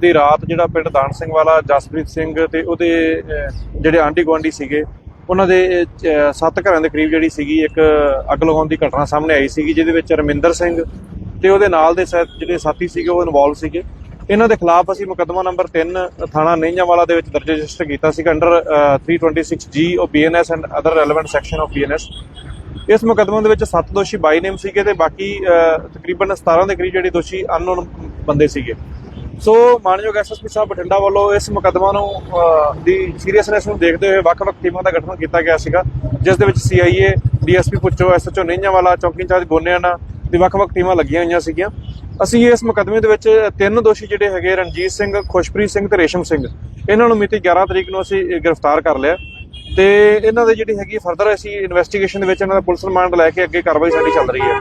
ਦੀ ਰਾਤ ਜਿਹੜਾ ਪਿੰਡ ਦਾਨ ਸਿੰਘ ਵਾਲਾ, ਜਸਪ੍ਰੀਤ ਸਿੰਘ ਤੇ ਉਹਦੇ ਜਿਹੜੇ ਆਂਢੀ ਗੁਆਂਢੀ ਸੀਗੇ, ਉਹਨਾਂ ਦੇ ਸੱਤ ਘਰਾਂ ਦੇ ਕਰੀਬ ਜਿਹੜੀ ਸੀਗੀ ਇੱਕ ਅੱਗ ਲਗਾਉਣ ਦੀ ਘਟਨਾ ਸਾਹਮਣੇ ਆਈ ਸੀਗੀ, ਜਿਹਦੇ ਵਿੱਚ ਰਮਿੰਦਰ ਸਿੰਘ ਤੇ ਉਹਦੇ ਨਾਲ ਦੇ ਸਾ- ਜਿਹੜੇ ਸਾਥੀ ਸੀਗੇ ਉਹ ਇਨਵੋਲਵ ਸੀਗੇ। ਇਹਨਾਂ ਦੇ ਖਿਲਾਫ ਅਸੀਂ ਮੁਕੱਦਮਾ ਨੰਬਰ 3 ਥਾਣਾ ਨਿੰਜਾਵਾਲਾ ਦੇ ਵਿੱਚ ਦਰਜ ਰਜਿਸਟਰ ਕੀਤਾ ਸੀ under 326 G of BNS and other relevant section of BNS ਇਸ ਮੁਕੱਦਮੇ ਦੇ ਵਿੱਚ ਸੱਤ ਦੋਸ਼ੀ ਬਾਈ ਨੇਮ ਸੀਗੇ ਤੇ ਬਾਕੀ ਤਕਰੀਬਨ 17 ਦੇ ਕਰੀਬ ਜਿਹੜੇ ਦੋਸ਼ੀ ਅਨਨੋਨ ਬੰਦੇ ਸੀਗੇ। ਸੋ ਮਾਨਯੋਗ ਐਸਐਸਪੀ ਸਾਹਿਬ ਬਠਿੰਡਾ ਵੱਲੋਂ ਇਸ ਮੁਕੱਦਮਾ ਨੂੰ ਦੀ ਸੀਰੀਅਸਨੈਸ ਨੂੰ ਦੇਖਦੇ ਹੋਏ ਵੱਖ-ਵੱਖ ਟੀਮਾਂ ਦਾ ਗਠਨ ਕੀਤਾ ਗਿਆ ਸੀਗਾ, ਜਿਸ ਦੇ ਵਿੱਚ ਸੀਆਈਏ, ਡੀਐਸਪੀ ਪੁੱਚੋ ਐਸਐਚਓ ਵਾਲਾ ਚੌਕੀ ਇੰਚਾਰਜ ਗੋਨਿਆਣਾ ਦੀ ਵੱਖ-ਵੱਖ ਟੀਮਾਂ ਲੱਗੀਆਂ ਹੋਈਆਂ ਸੀਗੀਆਂ। ਅਸੀਂ ਇਸ ਮੁਕੱਦਮੇ ਦੇ ਵਿੱਚ ਤਿੰਨ ਦੋਸ਼ੀ ਜਿਹੜੇ ਹੈਗੇ ਰਣਜੀਤ ਸਿੰਘ, ਖੁਸ਼ਪ੍ਰੀਤ ਸਿੰਘ ਤੇ ਰੇਸ਼ਮ ਸਿੰਘ, ਇਹਨਾਂ ਨੂੰ ਮਿਤੀ 11 ਤਰੀਕ ਨੂੰ ਅਸੀਂ ਗ੍ਰਿਫਤਾਰ ਕਰ ਲਿਆ। ਤੇ ਇਹਨਾਂ ਦੇ ਜਿਹੜੀ ਹੈਗੀ ਫਰਦਰ ਅਸੀਂ ਇਨਵੈਸਟੀਗੇਸ਼ਨ ਦੇ ਵਿੱਚ ਇਹਨਾਂ ਦਾ ਪੁਲਿਸ ਰਿਮਾਂਡ ਲੈ ਕੇ ਅੱਗੇ ਕਾਰਵਾਈ ਸਾਡੀ ਚੱਲ ਰਹੀ ਹੈ।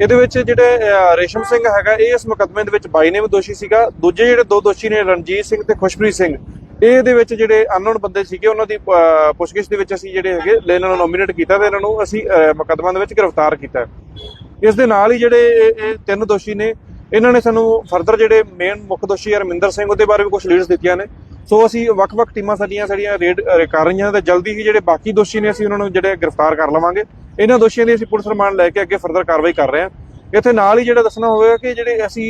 ਇਹਦੇ ਵਿੱਚ ਜਿਹੜੇ ਰੇਸ਼ਮ ਸਿੰਘ ਹੈਗਾ ਇਹ ਇਸ ਮੁਕੱਦਮੇ ਦੇ ਵਿੱਚ ਬਾਈ ਨੇਮ ਦੋਸ਼ੀ ਸੀਗਾ। ਦੂਜੇ ਜਿਹੜੇ ਦੋ ਦੋਸ਼ੀ ਨੇ ਰਣਜੀਤ ਸਿੰਘ ਤੇ ਖੁਸ਼ਪ੍ਰੀਤ ਸਿੰਘ। ਇਹ ਇਹਦੇ ਵਿੱਚ ਜਿਹੜੇ ਅਨਨੋਨ ਬੰਦੇ ਸੀਗੇ ਉਹਨਾਂ ਦੀ ਪੁੱਛਗਿੱਛ ਦੇ ਵਿੱਚ ਅਸੀਂ ਜਿਹੜੇ ਹੈਗੇ ਇਹਨਾਂ ਨੂੰ ਨੋਮੀਨੇਟ ਕੀਤਾ ਤੇ ਇਹਨਾਂ ਨੂੰ ਅਸੀਂ ਅਹ, ਮੁਕੱਦਮਾ ਦੇ ਵਿੱਚ ਗ੍ਰਿਫਤਾਰ ਕੀਤਾ। ਇਸ ਦੇ ਨਾਲ ਹੀ ਜਿਹੜੇ ਇਹ- ਤਿੰਨ ਦੋਸ਼ੀ ਨੇ ਇਹਨਾਂ ਨੇ ਸਾਨੂੰ ਫਰਦਰ ਜਿਹੜੇ ਮੇਨ ਮੁੱਖ ਦੋਸ਼ੀ ਹਰਮਿੰਦਰ ਸਿੰਘ ਉਹਦੇ ਬਾਰੇ ਵੀ ਕੁਝ ਲੀਡਸ ਦਿੱਤੀਆਂ ਨੇ। ਸੋ ਅਸੀਂ ਵੱਖ-ਵੱਖ ਟੀਮਾਂ ਸਾਡੀਆਂ ਸਾਡੀਆਂ ਰੇਡ ਅਹ, ਕਰ ਰਹੀਆਂ ਤੇ ਜਲਦੀ ਹੀ ਜਿਹੜੇ ਬਾਕੀ ਦੋਸ਼ੀ ਨੇ ਅਸੀਂ ਉਹਨਾਂ ਨੂੰ ਜਿਹੜੇ ਗ੍ਰਿਫਤਾਰ ਕਰ ਲਵਾਂਗੇ। ਇਹਨਾਂ ਦੋਸ਼ੀਆਂ ਦੀ ਅਸੀਂ ਪੁਲਿਸ ਰਿਮਾਂਡ ਲੈ ਕੇ ਅੱਗੇ ਫਰਦਰ ਕਾਰਵਾਈ ਕਰ ਰਹੇ ਹਾਂ। ਇੱਥੇ ਨਾਲ ਹੀ ਜਿਹੜਾ ਦੱਸਣਾ ਹੋਵੇਗਾ ਕਿ ਜਿਹੜੇ ਅਸੀਂ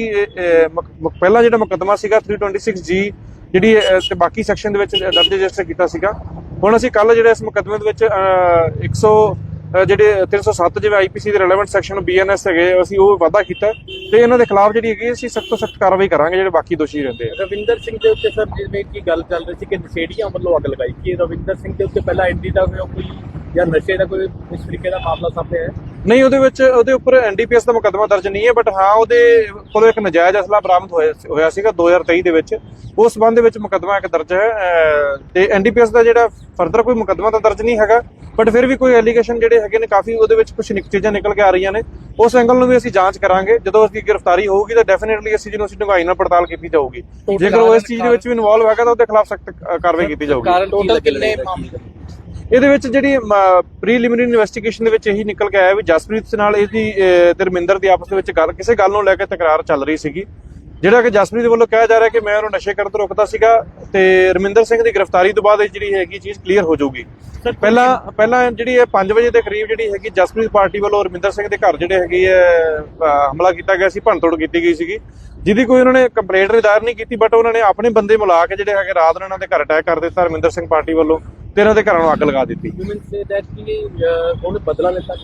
ਪਹਿਲਾਂ ਜਿਹੜਾ ਮੁਕੱਦਮਾ ਸੀਗਾ 326 ਜੀ ਜਿਹੜੀ ਤੇ ਬਾਕੀ ਸੈਕਸ਼ਨ ਦੇ ਵਿੱਚ ਦਰਜ ਰਜਿਸਟਰ ਕੀਤਾ ਸੀਗਾ। ਹੁਣ ਅਸੀਂ ਕੱਲ ਜਿਹੜਾ ਇਸ ਮੁਕੱਦਮੇ ਦੇ ਵਿੱਚ ਅਹ, 100 ਜਿਹੜੇ 307 ਜਿਵੇਂ ਆਈਪੀਸੀ ਦੇ ਰੈਲੇਵੈਂਟ ਸੈਕਸ਼ਨ ਬੀਐਨਐਸ ਹੈਗੇ, ਅਸੀਂ ਉਹ ਵਾਧਾ ਕੀਤਾ। ਤੇ ਇਹਨਾਂ ਦੇ ਖਿਲਾਫ ਜਿਹੜੀ ਹੈਗੀ, ਅਸੀਂ ਸਖਤ ਤੋਂ ਸਖਤ ਕਾਰਵਾਈ ਕਰਾਂਗੇ, ਜਿਹੜੇ ਬਾਕੀ ਦੋਸ਼ੀ ਰਹਿੰਦੇ ਆ। ਰਵਿੰਦਰ ਸਿੰਘ ਦੇ ਉੱਤੇ ਸਰ, ਜਿਵੇਂ ਕੀ ਗੱਲ ਚੱਲ ਰਹੀ ਸੀ ਕਿ ਨਸ਼ੇੜੀਆਂ ਵੱਲੋਂ ਅੱਗ ਲਗਾਈ ਕਿ ਰਵਿੰਦਰ ਸਿੰਘ ਦੇ ਉੱਤੇ ਪਹਿਲਾਂ ਐਂਟੀ ਦਾ ਕੋਈ ਜਾਂ ਨਸ਼ੇ ਦਾ ਕੋਈ ਇਸ ਤਰੀਕੇ ਦਾ ਮਾਮਲਾ ਸਾਹਮਣੇ ਆਇਆ? ਨਹੀਂ ਉਹਦੇ ਵਿੱਚ ਉਹਦੇ ਉੱਪਰ ਐਨਡੀਪੀਐਸ ਦਾ ਮੁਕੱਦਮਾ ਦਰਜ ਨਹੀਂ ਹੈ ਬਟ ਹਾਂ ਉਹਦੇ ਕੋਲੋਂ ਇੱਕ ਨਜਾਇਜ਼ ਅਸਲਾ ਬਰਾਮਦ ਹੋਇਆ ਹੋਇਆ ਸੀਗਾ 2023 ਦੇ ਵਿੱਚ। ਉਸ ਸੰਬੰਧ ਦੇ ਵਿੱਚ ਮੁਕੱਦਮਾ ਇੱਕ ਦਰਜ ਹੈ ਤੇ ਐਨਡੀਪੀਐਸ ਦਾ ਜਿਹੜਾ ਫਰਦਰ ਕੋਈ ਮੁਕੱਦਮਾ ਤਾਂ ਦਰਜ ਨਹੀਂ ਹੈਗਾ ਬਟ ਫਿਰ ਵੀ ਕੋਈ ਐਲੀਗੇਸ਼ਨ ਜਿਹੜੇ ਹੈਗੇ ਨੇ ਕਾਫੀ ਉਹਦੇ ਵਿੱਚ ਕੁਝ ਚੀਜ਼ਾਂ ਨਿਕਲ ਕੇ ਆ ਰਹੀਆਂ ਨੇ। ਉਸ ਐਂਗਲ ਨੂੰ ਵੀ ਅਸੀਂ ਜਾਂਚ ਕਰਾਂਗੇ ਜਦੋਂ ਉਸਦੀ ਗ੍ਰਿਫਤਾਰੀ ਹੋਊਗੀ ਤਾਂ ਡੈਫੀਨਿਟਲੀ ਅਸੀਂ ਜਿਹਨੂੰ ਅਸੀਂ ਡੂੰਘਾਈ ਨਾਲ ਪੜਤਾਲ ਕੀਤੀ ਜਾਊਗੀ। ਜੇਕਰ ਉਹ ਇਸ ਚੀਜ਼ ਦੇ ਵਿੱਚ ਵੀ ਇਨਵੋਲਵ ਹੈਗਾ ਤਾਂ ਉਹਦੇ ਖਿਲਾਫ ਸਖਤ ਕਾਰਵਾਈ ਕੀਤੀ ਜਾਊਗੀ। ਟੋਟਲ ਕਿੰਨੇ ਮਾਮਲੇ? ਇਹਦੇ ਵਿੱਚ ਜਿਹੜੀ ਪ੍ਰੀਲਿਮਿਨਰੀ ਇਨਵੈਸਟੀਗੇਸ਼ਨ ਦੇ ਵਿੱਚ ਇਹੀ ਨਿਕਲ ਕੇ ਆਇਆ ਵੀ ਜਸਪ੍ਰੀਤ ਨਾਲ ਇਹਦੀ ਤੇ ਰਮਿੰਦਰ ਦੀ ਆਪਸ ਦੇ ਵਿੱਚ ਗੱਲ ਕਿਸੇ ਗੱਲ ਨੂੰ ਲੈ ਕੇ ਤਕਰਾਰ ਚੱਲ ਰਹੀ ਸੀਗੀ। ਜਿਹੜਾ ਕਿ ਜਸਪ੍ਰੀਤ ਵੱਲੋਂ ਕਿਹਾ ਜਾ ਰਿਹਾ ਕਿ ਮੈਂ ਉਹਨੂੰ ਨਸ਼ੇ ਕਰਨ ਤੋਂ ਰੋਕਦਾ ਸੀਗਾ ਤੇ ਰਮਿੰਦਰ ਸਿੰਘ ਦੀ ਗ੍ਰਿਫਤਾਰੀ ਤੋਂ ਬਾਅਦ ਇਹ ਜਿਹੜੀ ਹੈਗੀ ਚੀਜ਼ ਕਲੀਅਰ ਹੋ ਜਾਊਗੀ। ਪਹਿਲਾਂ ਪਹਿਲਾਂ ਜਿਹੜੀ ਇਹ 5 ਵਜੇ ਦੇ ਕਰੀਬ ਜਿਹੜੀ ਹੈਗੀ ਜਸਪ੍ਰੀਤ ਪਾਰਟੀ ਵੱਲੋਂ ਰਮਿੰਦਰ ਸਿੰਘ ਦੇ ਘਰ ਜਿਹੜੇ ਹੈਗੀ ਹੈ ਹਮਲਾ ਕੀਤਾ ਗਿਆ ਸੀ ਭੰਨਤੋੜ ਕੀਤੀ ਗਈ ਸੀਗੀ। ਜਿਹਦੀ ਕੋਈ ਉਹਨਾਂ ਨੇ ਕੰਪਲੇਂਟ ਦਾਇਰ ਨਹੀਂ ਕੀਤੀ ਬਟ ਉਹਨਾਂ ਨੇ ਆਪਣੇ ਬੰਦੇ ਮਿਲਾ ਕੇ ਜਿਹੜੇ ਹੈਗੇ ਰਾਤ ਨੂੰ ਇਹਨਾਂ ਦੇ ਘਰ ਅਟੈਕ ਕਰ ਦਿੱਤਾ ਰਮਿੰਦਰ ਸਿੰਘ ਪਾਰਟੀ ਵੱਲੋਂ। ਤੇ ਇਹਨਾਂ ਦੇ ਘਰਾਂ ਨੂੰ ਅੱਗ ਲਗਾ ਦਿੱਤੀ। ਯੂ ਮੀਨ ਸੇ ਦੈਟ ਕਿ ਅਹ, ਉਹਨੇ ਬਦਲਾ ਲਿੱਤਾ?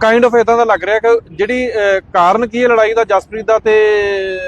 ਕਾਈਂਡ ਆਫ ਇਦਾਂ ਦਾ ਲੱਗ ਰਿਹਾ ਕਿ ਜਿਹੜੀ ਅਹ, ਕਾਰਨ ਕੀ ਹੈ ਲੜਾਈ ਦਾ ਜਸਪ੍ਰੀਤ ਦਾ ਤੇ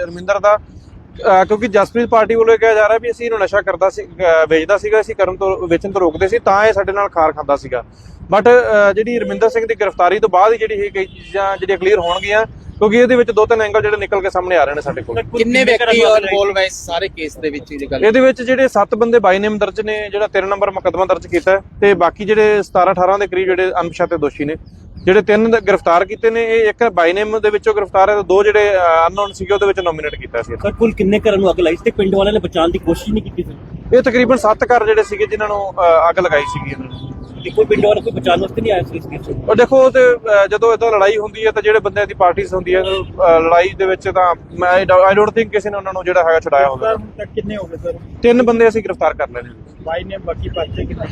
ਰਮਿੰਦਰ ਦਾ? ਅਹ, ਕਿਉਂਕਿ ਜਸਪ੍ਰੀਤ ਪਾਰਟੀ ਵੱਲੋਂ ਇਹ ਕਿਹਾ ਜਾ ਰਿਹਾ ਵੀ ਅਸੀਂ ਇਹਨੂੰ ਨਸ਼ਾ ਕਰਦਾ ਸੀ ਅਹ, ਵੇਚਦਾ ਸੀਗਾ ਅਸੀਂ ਕਰਨ ਤੋਂ ਵੇਚਣ ਤੋਂ ਰੋਕਦੇ ਸੀ ਤਾਂ ਇਹ ਸਾਡੇ ਨਾਲ ਖਾਰ ਖਾਂਦਾ ਸੀਗਾ। ਬਟ ਜਿਹੜੀ ਰਮਿੰਦਰ ਸਿੰਘ ਦੀ ਗ੍ਰਿਫਤਾਰੀ ਤੋਂ ਬਾਅਦ ਹੀ ਜਿਹੜੀ ਇਹ ਕਈ ਚੀਜ਼ਾਂ ਜਿਹੜੀਆਂ ਕਲੀਅਰ ਹੋਣਗੀਆਂ ਕਿਉਂਕਿ ਇਹਦੇ ਵਿੱਚ ਦੋ ਤਿੰਨ ਐਂਗਲ ਜਿਹੜੇ ਨਿਕਲ ਕੇ ਸਾਹਮਣੇ ਆ ਰਹੇ ਨੇ ਸਾਡੇ ਕੋਲ। ਕਿੰਨੇ ਵਿਅਕਤੀ ਇਨਵੋਲਵ ਹੈ ਸਾਰੇ ਕੇਸ ਦੇ ਵਿੱਚ ਇਹ ਗੱਲ? ਇਹਦੇ ਵਿੱਚ ਜਿਹੜੇ 7 ਬੰਦੇ ਬਾਈ ਨੇਮ ਦਰਜ ਨੇ ਜਿਹੜਾ 3 ਨੰਬਰ ਮੁਕੱਦਮਾ ਦਰਜ ਕੀਤਾ ਹੈ ਤੇ ਬਾਕੀ ਜਿਹੜੇ 17 18 ਦੇ ਕਰੀਬ ਜਿਹੜੇ ਅਣਪਛਾਤੇ ਦੋਸ਼ੀ ਨੇ ਜਿਹੜੇ ਤਿੰਨ ਦਾ ਗ੍ਰਿਫਤਾਰ ਕੀਤੇ ਨੇ ਇਹ ਇੱਕ ਬਾਈ ਨੇਮ ਦੇ ਵਿੱਚੋਂ ਗ੍ਰਿਫਤਾਰ ਹੈ ਤੇ ਦੋ ਜਿਹੜੇ ਅਨਨੋਨ ਸੀਗੇ ਉਹਦੇ ਵਿੱਚ ਨੋਮੀਨੇਟ ਕੀਤਾ ਸੀ। ਸਰ ਕੁੱਲ ਕਿੰਨੇ ਘਰਾਂ ਨੂੰ ਅੱਗ ਲਾਈ ਸੀ ਤੇ ਪਿੰਡ ਵਾਲਿਆਂ ਨੇ ਬਚਾਉਣ ਦੀ ਕੋਸ਼ਿਸ਼ ਨਹੀਂ ਕੀਤੀ ਸਰ ਇਹ ਤਕਰੀਬਨ 7 ਘਰ ਜਿਹੜੇ ਸੀਗੇ ਜਿਨ੍ਹਾਂ ਨੂੰ ਅੱਗ ਲਗਾਈ ਸੀਗੀ ਇਹਨਾਂ ਨੇ। ਤੇ ਕੋਈ ਪਿੰਡ ਵਾਲਾ ਕੋਈ ਬਚਾਉਣ ਵਾਸਤੇ ਨਹੀਂ ਆਇਆ ਸੀ ਇਸ ਕੇਸ ਵਿੱਚ ਉਹ ਦੇਖੋ ਤੇ ਅਹ, ਜਦੋਂ ਇਦਾਂ ਲੜਾਈ ਹੁੰਦੀ ਹੈ ਤਾਂ ਜਿਹੜੇ ਬੰਦਿਆਂ ਦੀ ਪਾਰਟੀਆਂ ਹੁੰਦੀਆਂ ਨੇ, ਅਹ, ਲੜਾਈ ਦੇ ਵਿੱਚ ਤਾਂ ਮੈਂ ਆਈ ਡੋਨਟ ਥਿੰਕ ਕਿਸੇ ਨੇ ਉਹਨਾਂ ਨੂੰ ਜਿਹੜਾ ਹੈਗਾ ਛੁਡਾਇਆ ਹੋਵੇ। ਹੁਣ ਤੱਕ ਕਿੰਨੇ ਹੋ ਗਏ ਸਰ? ਤਿੰਨ ਬੰਦੇ ਅਸੀਂ ਗ੍ਰਿਫਤਾਰ ਕਰ ਲਏ ਨੇ। ਬਾਈ ਨੇ ਬਾਕੀ ਪਰਚੇ ਕਿੰਨੇ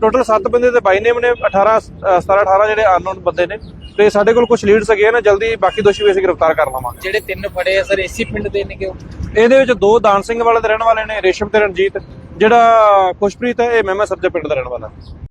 ਟੋਟਲ 7 ਬੰਦੇ ਤੇ ਬਾਈ ਨੇਮ ਨੇ 18 ਅ, 17 18 ਜਿਹੜੇ ਅਨਨੋਨ ਬੰਦੇ ਨੇ। ਤੇ ਸਾਡੇ ਕੋਲ ਕੁਝ ਲੀਡਸ ਹੈਗੇ ਆ ਨਾ ਜਲਦੀ ਬਾਕੀ ਦੋਸ਼ੀ ਵੀ ਅਸੀਂ ਗ੍ਰਿਫਤਾਰ ਕਰ ਲਵਾਂਗੇ। ਜਿਹੜੇ ਤਿੰਨ ਫੜੇ ਆ ਸਰ ਇਸੇ ਪਿੰਡ ਦੇ ਨੇ ਕਿ ਉਹ? ਇਹਦੇ ਵਿੱਚ ਦੋ ਦਾਨ ਸਿੰਘ ਵਾਲੇ ਦੇ ਰਹਿਣ ਵਾਲੇ ਨੇ ਰੇਸ਼ਮ ਤੇ ਰਣਜੀਤ। ਜਿਹੜਾ ਖੁਸ਼ਪ੍ਰੀਤ ਹੈ ਇਹ ਮਹਿਮਾ ਸਬਜੇ ਪਿੰਡ ਦਾ ਰਹਿਣ ਵਾਲਾ।